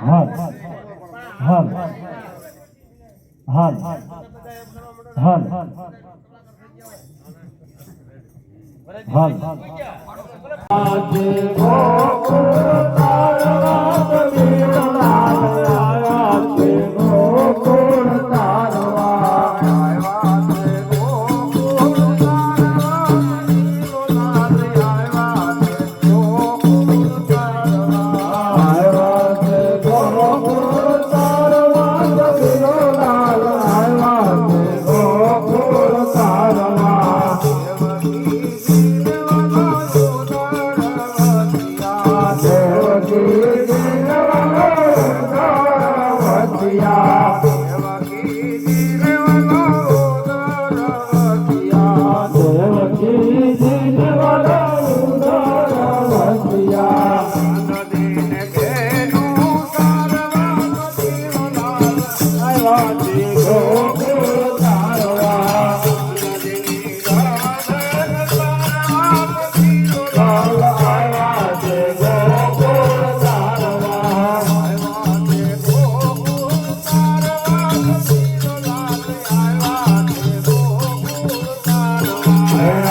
હાલ હાલ હાલ. હાલ Yeah.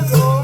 Oh,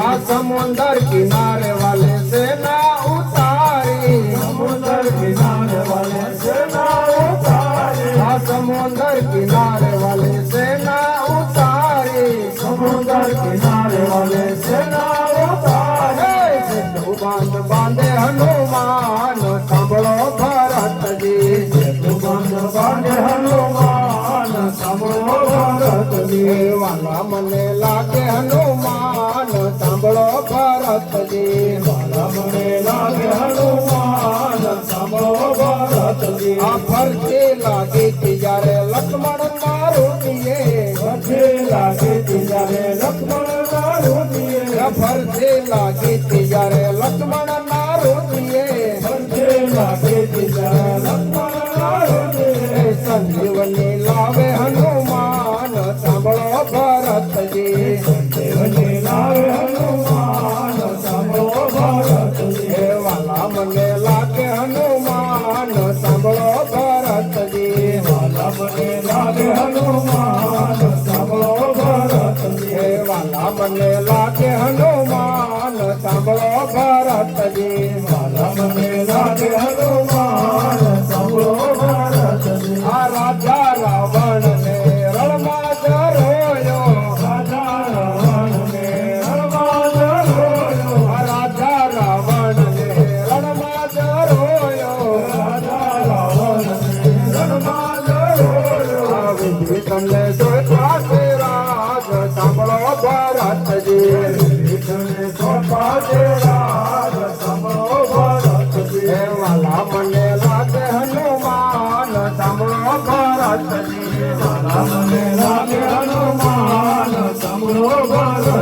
આ સમુંદર કિનારે ભરતજી વાલા મને લાગે હનુમાન સાંભળો ભરતજી મારા મને લાગે હનુમાન સાંભળો ભરતજી આ ફરતે લાગે ત્યારે લક્ષ્મણ મારુતિએ ફરતે લાગે ત્યારે લક્ષ્મણ મારુતિએ ફરતે લાગે ત્યારે લક્ષ્મણ મારુતિએ ફરતે લાગે ત્યારે લક્ષ્મણ મારુતિએ સંજીવની લાવે હનુમાન ભરતજી. સંજીવની લાવે હનુમાન સાંભળો ભરતજી. હે વાલા મને લાગે હનુમાન સાંભળો ભરતજી. વાલા મને લાગે હનુમાન સાંભળો ભરતજી હે વાલા મને લાગે હનુમાન સાંભળો ભરતજી વાલા મને લાગે હનુમાન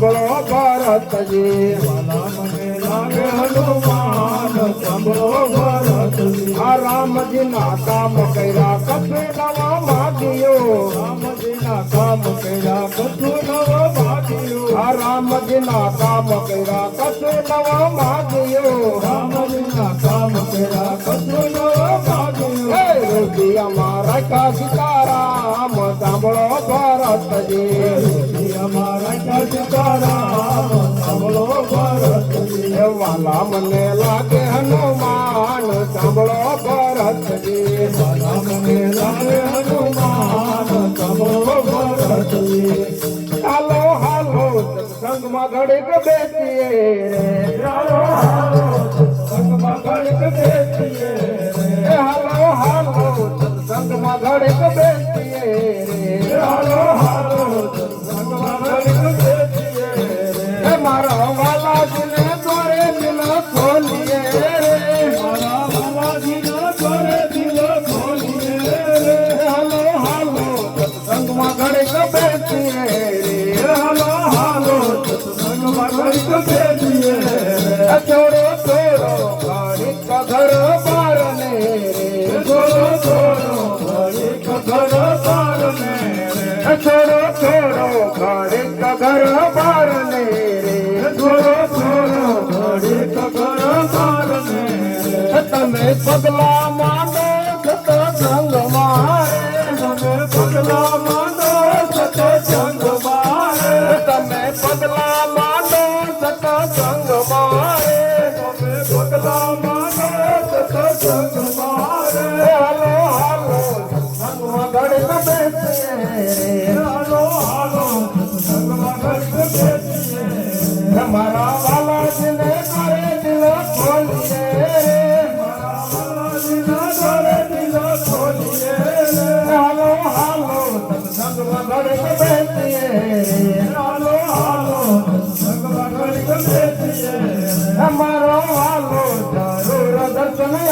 સાંભળો ભારતજી સાંભળો ભરતજી આ રામજીના કામ કર્યા, કથુ નવા માગ્યો રામજીના કામ કર્યા નવા ભાગ્યો આ રામજીના કામ કર્યા કથુ નવા માગ્યો રામજીના કામ કર્યા, કથુ નવા ભાગ્યો હે અમારા કા સીતારામ સાંભળો ભરતજી રાખ્યા સીતારામ સાંભળો ભરતજી વાલા મને લાગે હનુમાન, સાંભળો ભરતજી વાલા મને લાગે હનુમાન હાલો હાલો સંગમાં ઘડીક બેસીએ. સંગમાં ઘડીક બેસીએ રે છોડો છોડો ઘડીક ઘર બાર ને રે છોડો છોડો ઘડીક ઘર ને રે છોડો છોડો ઘડીક ઘર ને રે છોડો છોડો ઘડીક ઘર ને તમે પગલા સત સંગ મારે તમે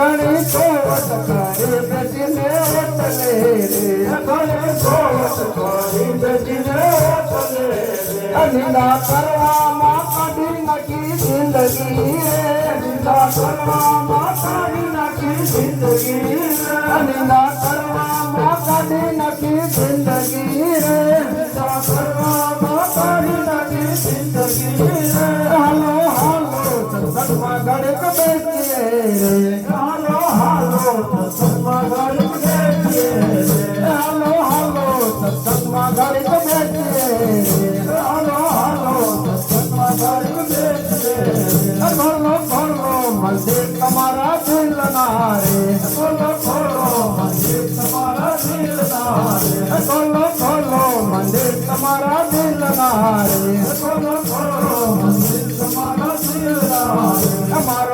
ગણી સોવત તારી બેટીને ઓતલે રે ગણી સોવત તારી કીર્તન ખોલો ખોલો મંદિર તમારા દિલ નારે ખોલો ખોલો મંદિર તમારા દિલ નારે અમારા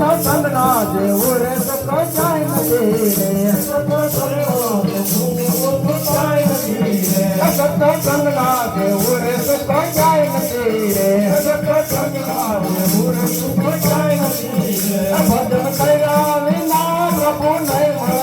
સતના જેવો રે તો કચાય નથી રે સત સંગના જેવો રે તો કચાય નથી રે સત સંગના જેવો રે તો કચાય ભજન કર્યા પ્રભુ નહીં